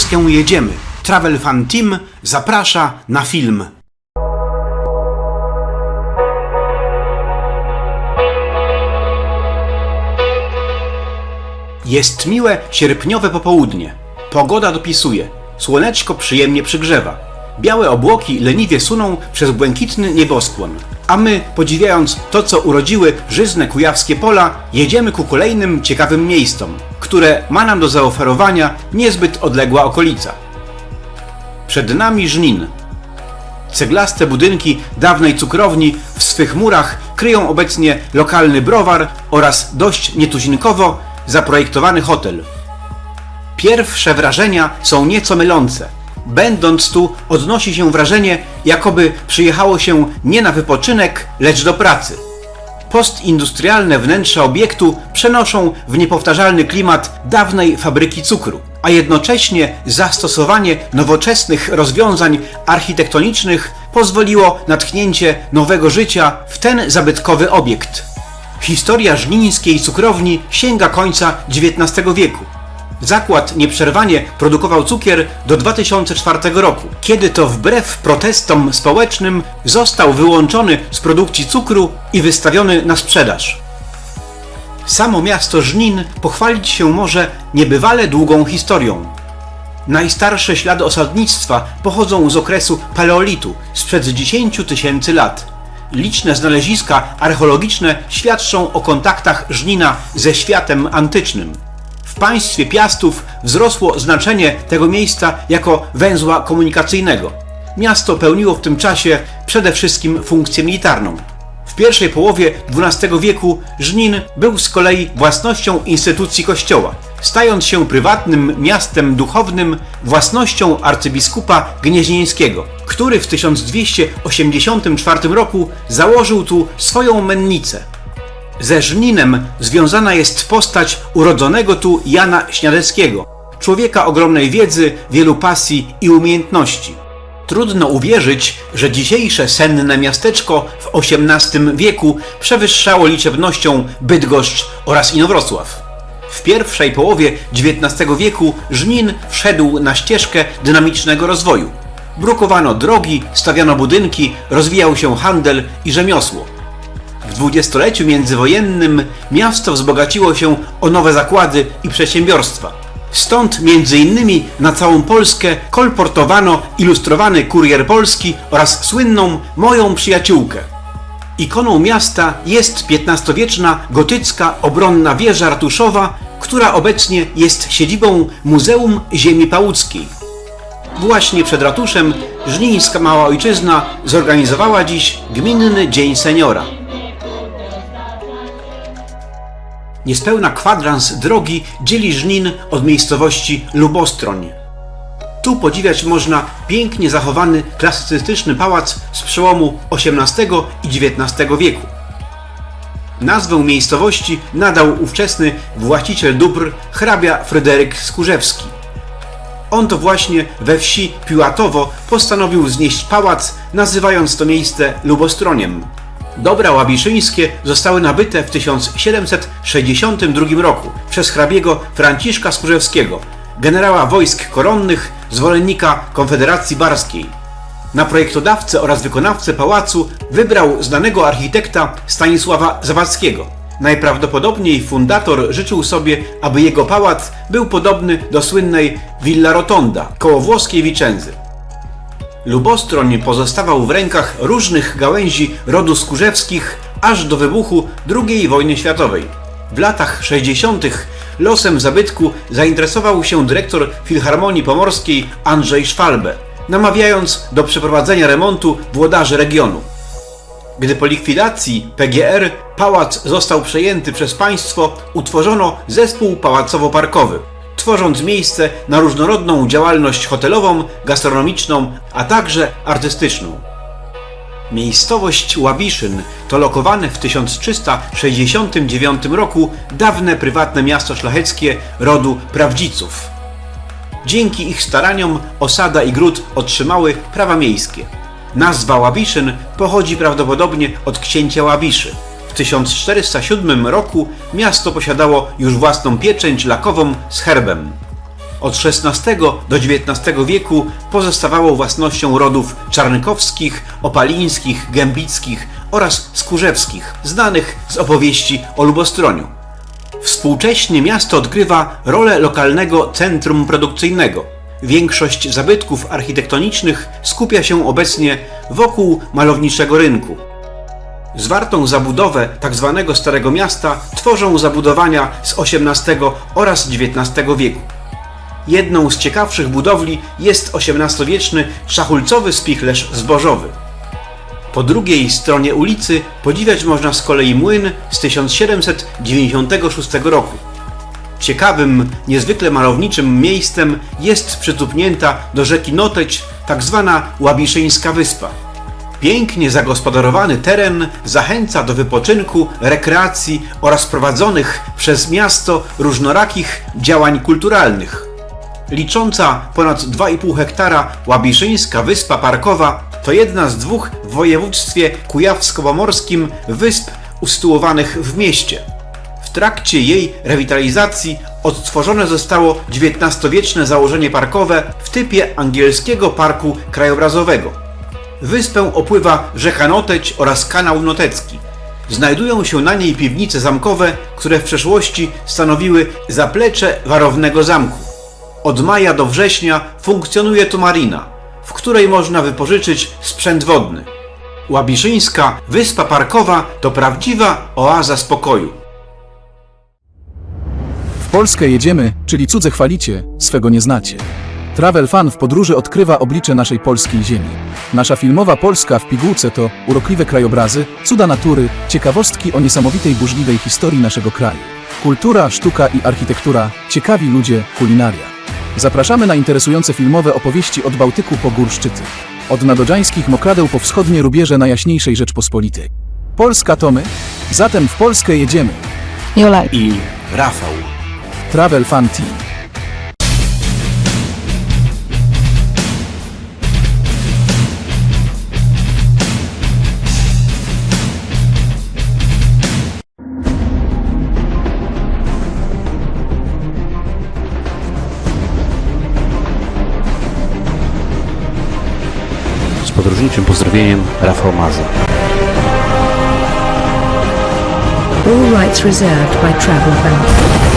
Polskę jedziemy. Travel Fan Team zaprasza na film. Jest miłe sierpniowe popołudnie. Pogoda dopisuje. Słoneczko przyjemnie przygrzewa. Białe obłoki leniwie suną przez błękitny nieboskłon. A my, podziwiając to, co urodziły żyzne kujawskie pola, jedziemy ku kolejnym ciekawym miejscom, które ma nam do zaoferowania niezbyt odległa okolica. Przed nami Żnin. Ceglaste budynki dawnej cukrowni w swych murach kryją obecnie lokalny browar oraz dość nietuzinkowo zaprojektowany hotel. Pierwsze wrażenia są nieco mylące. Będąc tu, odnosi się wrażenie, jakoby przyjechało się nie na wypoczynek, lecz do pracy. Postindustrialne wnętrza obiektu przenoszą w niepowtarzalny klimat dawnej fabryki cukru, a jednocześnie zastosowanie nowoczesnych rozwiązań architektonicznych pozwoliło na tchnięcie nowego życia w ten zabytkowy obiekt. Historia żnińskiej cukrowni sięga końca XIX wieku. Zakład nieprzerwanie produkował cukier do 2004 roku, kiedy to wbrew protestom społecznym został wyłączony z produkcji cukru i wystawiony na sprzedaż. Samo miasto Żnin pochwalić się może niebywale długą historią. Najstarsze ślady osadnictwa pochodzą z okresu paleolitu sprzed 10 tysięcy lat. Liczne znaleziska archeologiczne świadczą o kontaktach Żnina ze światem antycznym. W państwie Piastów wzrosło znaczenie tego miejsca jako węzła komunikacyjnego. Miasto pełniło w tym czasie przede wszystkim funkcję militarną. W pierwszej połowie XII wieku Żnin był z kolei własnością instytucji kościoła, stając się prywatnym miastem duchownym własnością arcybiskupa gnieźnieńskiego, który w 1284 roku założył tu swoją mennicę. Ze Żninem związana jest postać urodzonego tu Jana Śniadeckiego, człowieka ogromnej wiedzy, wielu pasji i umiejętności. Trudno uwierzyć, że dzisiejsze senne miasteczko w XVIII wieku przewyższało liczebnością Bydgoszcz oraz Inowrocław. W pierwszej połowie XIX wieku Żnin wszedł na ścieżkę dynamicznego rozwoju. Brukowano drogi, stawiano budynki, rozwijał się handel i rzemiosło. Dwudziestoleciu międzywojennym miasto wzbogaciło się o nowe zakłady i przedsiębiorstwa. Stąd innymi na całą Polskę kolportowano ilustrowany kurier polski oraz słynną Moją przyjaciółkę. Ikoną miasta jest XV-wieczna gotycka obronna wieża ratuszowa, która obecnie jest siedzibą Muzeum Ziemi Pałuckiej. Właśnie przed ratuszem Żnińska Mała Ojczyzna zorganizowała dziś Gminny Dzień Seniora. Niespełna kwadrans drogi dzieli Żnin od miejscowości Lubostroń. Tu podziwiać można pięknie zachowany klasycystyczny pałac z przełomu XVIII i XIX wieku. Nazwę miejscowości nadał ówczesny właściciel dóbr hrabia Fryderyk Skórzewski. On to właśnie we wsi Piłatowo postanowił wznieść pałac, nazywając to miejsce Lubostroniem. Dobra łabiszyńskie zostały nabyte w 1762 roku przez hrabiego Franciszka Skórzewskiego, generała wojsk koronnych, zwolennika Konfederacji Barskiej. Na projektodawcę oraz wykonawcę pałacu wybrał znanego architekta Stanisława Zawadzkiego. Najprawdopodobniej fundator życzył sobie, aby jego pałac był podobny do słynnej Villa Rotonda koło włoskiej Vicenzy. Lubostroń pozostawał w rękach różnych gałęzi rodu Skórzewskich aż do wybuchu II wojny światowej. W latach 60. losem zabytku zainteresował się dyrektor Filharmonii Pomorskiej Andrzej Szwalbe, namawiając do przeprowadzenia remontu włodarzy regionu. Gdy po likwidacji PGR pałac został przejęty przez państwo, utworzono zespół pałacowo-parkowy, tworząc miejsce na różnorodną działalność hotelową, gastronomiczną, a także artystyczną. Miejscowość Łabiszyn to lokowane w 1369 roku dawne prywatne miasto szlacheckie rodu Prawdziców. Dzięki ich staraniom osada i gród otrzymały prawa miejskie. Nazwa Łabiszyn pochodzi prawdopodobnie od księcia Łabiszy. W 1407 roku miasto posiadało już własną pieczęć lakową z herbem. od XVI do XIX wieku pozostawało własnością rodów czarnkowskich, opalińskich, gębickich oraz skórzewskich, znanych z opowieści o Lubostroniu. Współcześnie miasto odgrywa rolę lokalnego centrum produkcyjnego. Większość zabytków architektonicznych skupia się obecnie wokół malowniczego rynku. Zwartą zabudowę tzw. Starego Miasta tworzą zabudowania z XVIII oraz XIX wieku. Jedną z ciekawszych budowli jest XVIII-wieczny szachulcowy spichlerz zbożowy. Po drugiej stronie ulicy podziwiać można z kolei młyn z 1796 roku. Ciekawym, niezwykle malowniczym miejscem jest przytupnięta do rzeki Noteć tak zwana Łabiszyńska Wyspa. Pięknie zagospodarowany teren zachęca do wypoczynku, rekreacji oraz prowadzonych przez miasto różnorakich działań kulturalnych. Licząca ponad 2,5 hektara Łabiszyńska Wyspa Parkowa to jedna z dwóch w województwie kujawsko-pomorskim wysp usytuowanych w mieście. W trakcie jej rewitalizacji odtworzone zostało XIX-wieczne założenie parkowe w typie angielskiego parku krajobrazowego. Wyspę opływa rzeka Noteć oraz kanał Notecki. Znajdują się na niej piwnice zamkowe, które w przeszłości stanowiły zaplecze warownego zamku. Od maja do września funkcjonuje tu marina, w której można wypożyczyć sprzęt wodny. Łabiszyńska Wyspa Parkowa to prawdziwa oaza spokoju. W Polskę jedziemy, czyli cudze chwalicie, swego nie znacie. Travel Fan w podróży odkrywa oblicze naszej polskiej ziemi. Nasza filmowa Polska w pigułce to urokliwe krajobrazy, cuda natury, ciekawostki o niesamowitej burzliwej historii naszego kraju. Kultura, sztuka i architektura, ciekawi ludzie, kulinaria. Zapraszamy na interesujące filmowe opowieści od Bałtyku po gór szczyty. Od nadodżańskich mokradeł po wschodnie rubieże najjaśniejszej Rzeczpospolitej. Polska to my? Zatem w Polskę jedziemy. Jolaj. I Rafał. Travel Fan Team. Podróżniczym pozdrowieniem Rafał Maza. All rights reserved by Travel Fan.